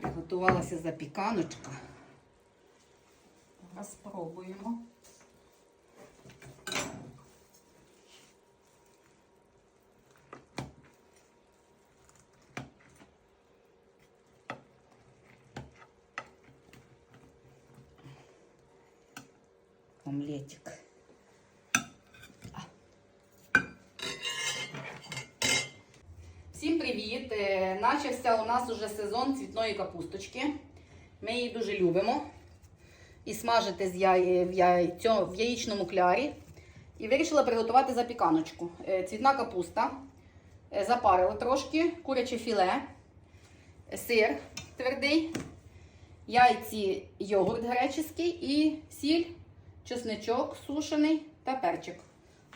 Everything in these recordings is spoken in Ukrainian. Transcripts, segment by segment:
Приготувалася запіканочка. Зараз спробуємо. Омлетик. Начався у нас уже сезон цвітної капусточки. Ми її дуже любимо. І смажити з яй... в, яйцо... в яєчному клярі. І вирішила приготувати запіканочку. Е, Цвітна капуста. Е, Запарила трошки, куряче філе, сир твердий, яйці йогурт греческий і сіль, чесничок сушений та перчик.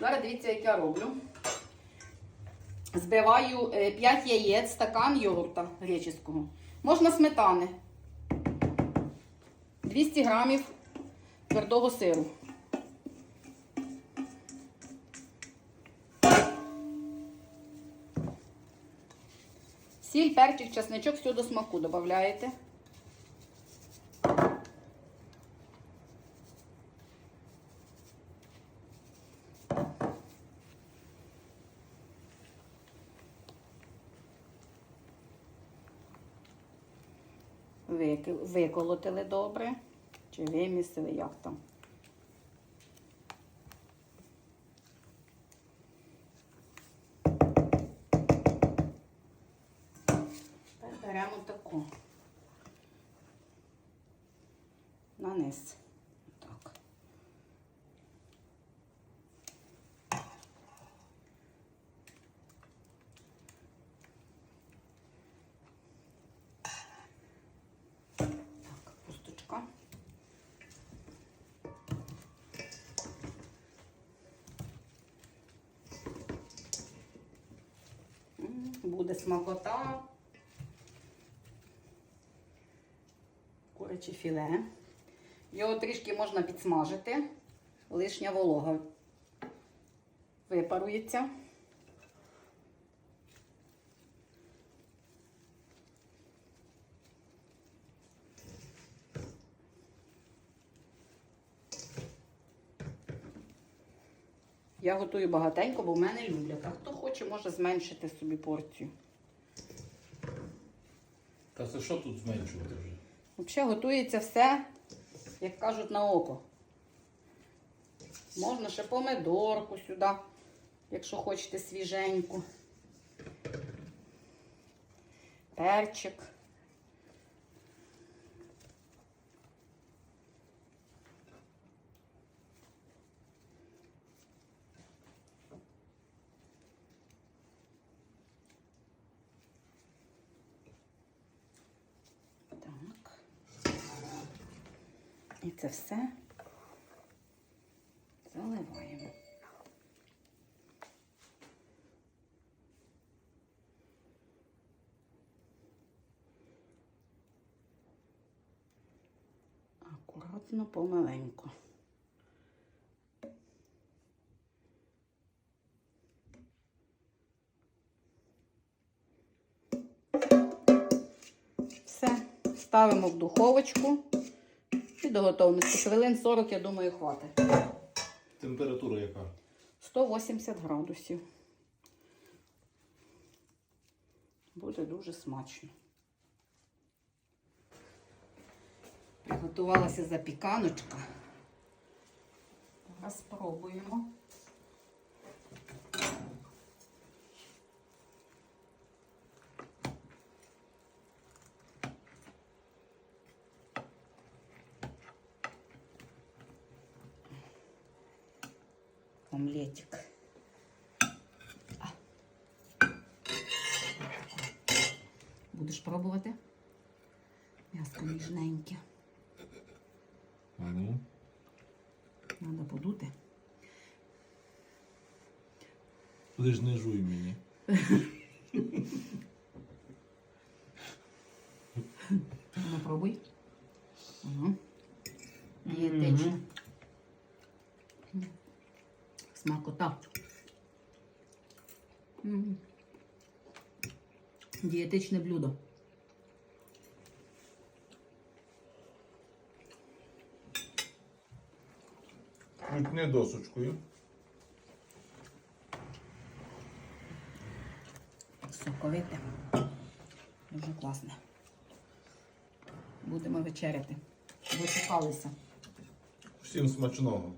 Зараз дивіться, як я роблю. Збиваю 5 яєць, стакан йогурта греческого. Можна сметани. 200 грамів твердого сиру. Сіль, перчик, часничок, все до смаку додаєте. Виколотили добре. Чи вимісили, як там. Беремо таку. На низ. Капусточка. Буде смакота. Куряче філе. Його трішки можна підсмажити. Лишня волога випарується. Я готую багатенько, бо в мене люблять. А хто хоче, може зменшити собі порцію. Та це що тут зменшувати вже? Взагалі готується все, як кажуть, на око. Можна ще помидорку сюди, якщо хочете свіженьку. Перчик. І це все заливаємо. Акуратно, помаленьку. Все, ставимо в духовочку. До готовності. Хвилин 40, я думаю, хватить. Температура яка? 180 градусів. Буде дуже смачно. Приготувалася запіканочка. Зараз Омлетик. А. Будеш пробувати? М'яско ніжненьке. А ну. Треба подути. Ти ж не жуй мені. Ну, пробуй. Угу. Дієтично. Дієтичне блюдо. Крутни досочкою. Соковите. Дуже класне. Будемо вечеряти. Вичекалися. Всім смачного.